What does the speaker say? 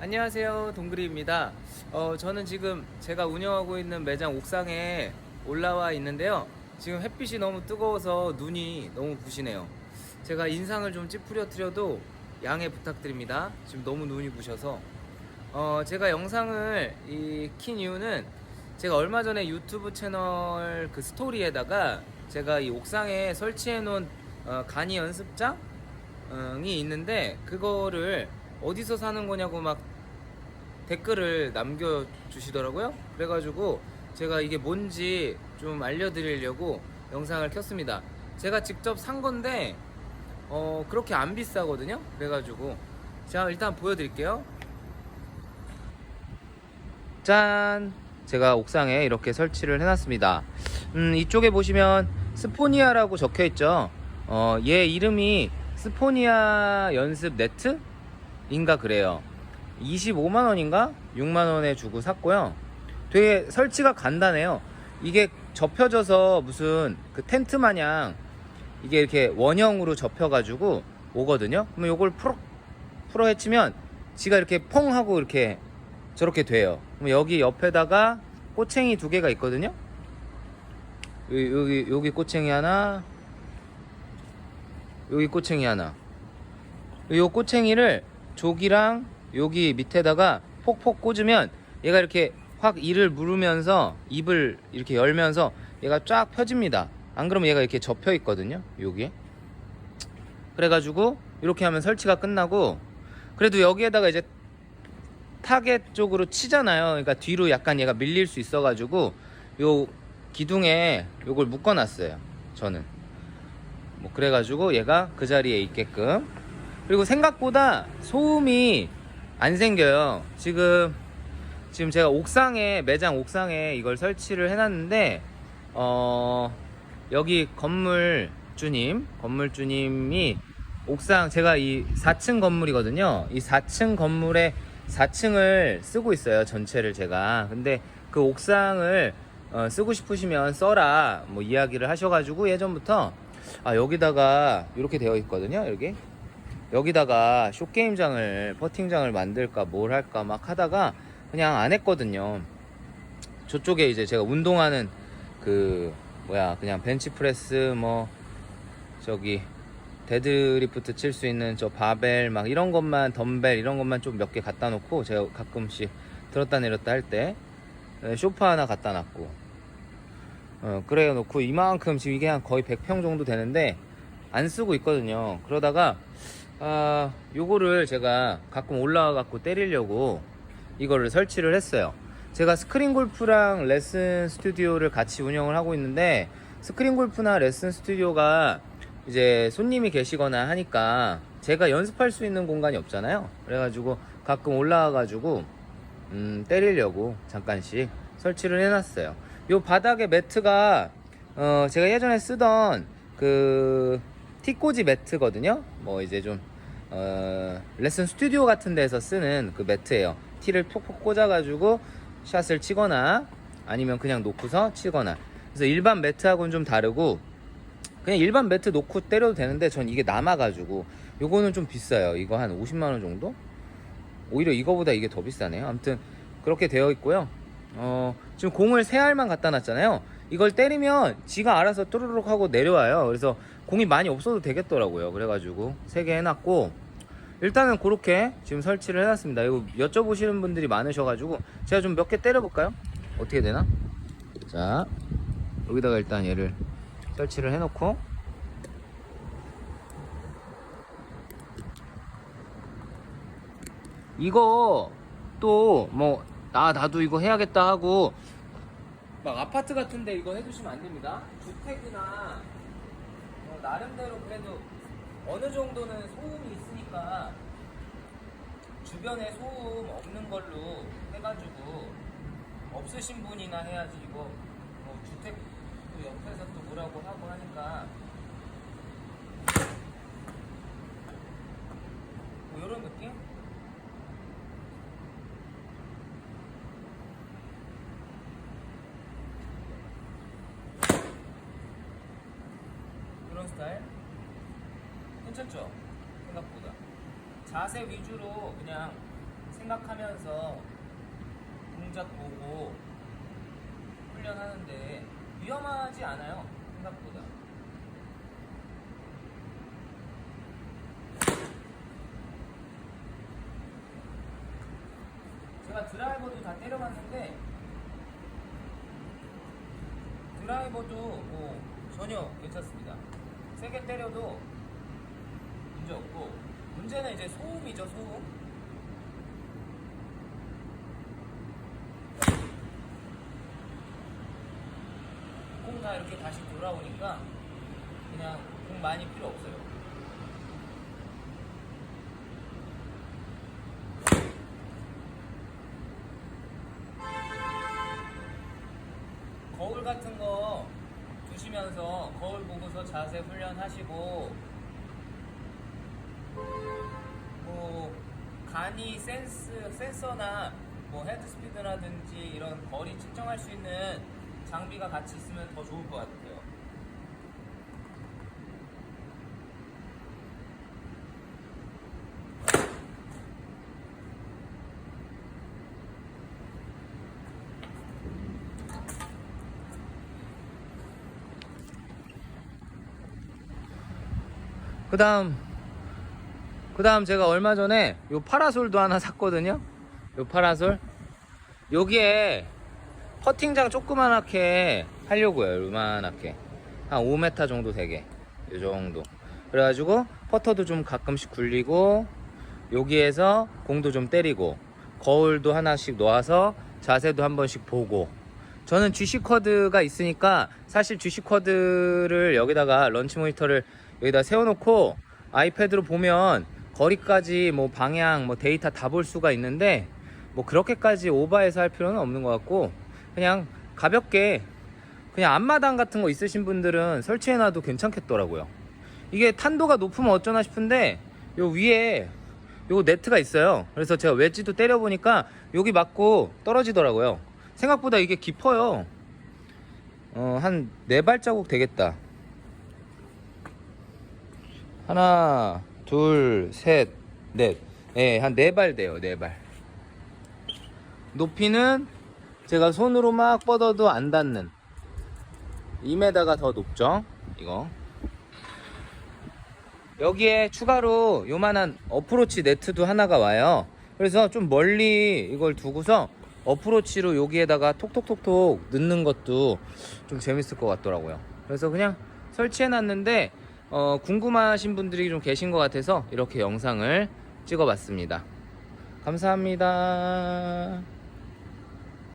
안녕하세요 동그리입니다. 어, 저는 지금 제가 운영하고 있는 매장 옥상에 올라와 있는데요. 지금 햇빛이 너무 뜨거워서 눈이 너무 부시네요. 제가 인상을 좀 찌푸려뜨려도 양해 부탁드립니다. 지금 너무 눈이 부셔서. 어, 제가 영상을 이 킨 이유는 제가 얼마 전에 유튜브 채널 그 스토리에다가 제가 이 옥상에 설치해 놓은 어, 간이 연습장이 있는데 그거를 어디서 사는 거냐고 막 댓글을 남겨주시더라고요. 그래가지고 제가 이게 뭔지 좀 알려드리려고 영상을 켰습니다. 제가 직접 산 건데 어, 그렇게 안 비싸거든요. 그래가지고 자 일단 보여드릴게요. 짠! 제가 옥상에 이렇게 설치를 해놨습니다. 음, 이쪽에 보시면 스포니아라고 적혀 있죠. 어, 얘 이름이 스포니아 연습 네트? 인가 그래요. 25만 원인가? 6만 원에 주고 샀고요. 되게 설치가 간단해요. 이게 접혀져서 무슨 그 텐트 마냥 이게 이렇게 원형으로 접혀가지고 오거든요. 그러면 이걸 풀어 풀어 헤치면 지가 이렇게 펑 하고 이렇게 저렇게 돼요. 그럼 여기 옆에다가 꼬챙이 두 개가 있거든요. 여기 여기, 여기 꼬챙이 하나, 여기 꼬챙이 하나. 이 꼬챙이를 조기랑 여기 밑에다가 폭폭 꽂으면 얘가 이렇게 확 이를 물으면서 입을 이렇게 열면서 얘가 쫙 펴집니다. 안 그러면 얘가 이렇게 접혀 있거든요. 여기에. 그래가지고 이렇게 하면 설치가 끝나고 그래도 여기에다가 이제 타겟 쪽으로 치잖아요. 그러니까 뒤로 약간 얘가 밀릴 수 있어가지고 요 기둥에 요걸 묶어놨어요. 저는. 뭐 그래가지고 얘가 그 자리에 있게끔 그리고 생각보다 소음이 안 생겨요. 지금 지금 제가 옥상에 매장 옥상에 이걸 설치를 해놨는데 어 여기 건물 주님 건물 주님이 옥상 제가 이 4층 건물이거든요. 이 4층 건물에 4층을 쓰고 있어요. 전체를 제가. 근데 그 옥상을 어, 쓰고 싶으시면 써라 뭐 이야기를 하셔가지고 예전부터 아 여기다가 이렇게 되어 있거든요. 여기 여기다가 쇼게임장을 퍼팅장을 만들까 뭘 할까 막 하다가 그냥 안 했거든요. 저쪽에 이제 제가 운동하는 그 뭐야 그냥 벤치프레스 뭐 저기 데드리프트 칠 수 있는 저 바벨 막 이런 것만 덤벨 이런 것만 좀 몇 개 갖다 놓고 제가 가끔씩 들었다 내렸다 할 때 쇼파 하나 갖다 놨고 어, 그래 놓고 이만큼 지금 이게 한 거의 100평 정도 되는데 안 쓰고 있거든요. 그러다가 아 요거를 제가 가끔 올라와 갖고 때리려고 이거를 설치를 했어요. 제가 스크린 골프랑 레슨 스튜디오를 같이 운영을 하고 있는데 스크린 골프나 레슨 스튜디오가 이제 손님이 계시거나 하니까 제가 연습할 수 있는 공간이 없잖아요. 그래가지고 가끔 올라와가지고 음, 때리려고 잠깐씩 설치를 해놨어요. 요 바닥에 매트가 어, 제가 예전에 쓰던 그 티꼬지 매트거든요. 뭐 이제 좀 어, 레슨 스튜디오 같은 데서 쓰는 그 매트예요. 티를 톡톡 꽂아가지고 샷을 치거나 아니면 그냥 놓고서 치거나. 그래서 일반 매트하고는 좀 다르고 그냥 일반 매트 놓고 때려도 되는데 전 이게 남아가지고 요거는 좀 비싸요. 이거 한 50만 원 정도? 오히려 이거보다 이게 더 비싸네요. 아무튼 그렇게 되어 있고요. 어, 지금 공을 세 알만 갖다 놨잖아요. 이걸 때리면 지가 알아서 또르륵 하고 내려와요. 그래서 공이 많이 없어도 되겠더라고요. 그래가지고 세개 해놨고 일단은 그렇게 지금 설치를 해놨습니다. 이거 여쭤보시는 분들이 많으셔가지고 제가 좀 몇 개 때려볼까요? 어떻게 되나? 자 여기다가 일단 얘를 설치를 해놓고 이거 또 뭐 나 나도 이거 해야겠다 하고 막 아파트 같은데 이거 해주시면 안 됩니다. 주택이나 어, 나름대로 그래도 어느 정도는 소음이 있으니까 주변에 소음 없는 걸로 해가지고 없으신 분이나 해야지 이거 뭐 주택 또 옆에서 또 뭐라고 하고 하니까 뭐 이런 느낌? 이런 스타일 괜찮죠? 생각보다. 자세 위주로 그냥 생각하면서 동작 보고 훈련하는데 위험하지 않아요 생각보다. 제가 드라이버도 다 때려봤는데 드라이버도 뭐 전혀 괜찮습니다. 세게 때려도 문제 없고 문제는 이제 소음이죠 소음. 공다 이렇게 다시 돌아오니까 그냥 공 많이 필요 없어요. 거울 같은 거 두시면서 거울 보고서 자세 훈련하시고 뭐 간이 센스 센서나 뭐 헤드 스피드라든지 이런 거리 측정할 수 있는 장비가 같이 있으면 더 좋을 것 같아요. 그 다음 그 다음 제가 얼마 전에 요 파라솔도 하나 샀거든요. 요 파라솔 여기에 퍼팅장 조그만하게 하려고요. 요만하게 한 5m 정도 되게 요 정도. 그래가지고 퍼터도 좀 가끔씩 굴리고 여기에서 공도 좀 때리고 거울도 하나씩 놓아서 자세도 한 번씩 보고 저는 GC 쿼드가 있으니까 사실 GC 쿼드를 여기다가 런치 모니터를 여기다 세워놓고 아이패드로 보면 거리까지 뭐 방향 뭐 데이터 다 볼 수가 있는데 뭐 그렇게까지 오버해서 할 필요는 없는 것 같고 그냥 가볍게 그냥 앞마당 같은 거 있으신 분들은 설치해놔도 괜찮겠더라고요. 이게 탄도가 높으면 어쩌나 싶은데 요 위에 요 네트가 있어요. 그래서 제가 웨지도 때려보니까 여기 맞고 떨어지더라고요. 생각보다 이게 깊어요. 어, 한 네 발자국 되겠다. 하나 둘 셋 넷. 예, 한 네 발 돼요 네 발. 높이는 제가 손으로 막 뻗어도 안 닿는. 2m가 더 높죠? 이거. 여기에 추가로 요만한 어프로치 네트도 하나가 와요. 그래서 좀 멀리 이걸 두고서 어프로치로 여기에다가 톡톡톡톡 넣는 것도 좀 재밌을 것 같더라고요. 그래서 그냥 설치해 놨는데 어, 궁금하신 분들이 좀 계신 것 같아서 이렇게 영상을 찍어 봤습니다. 감사합니다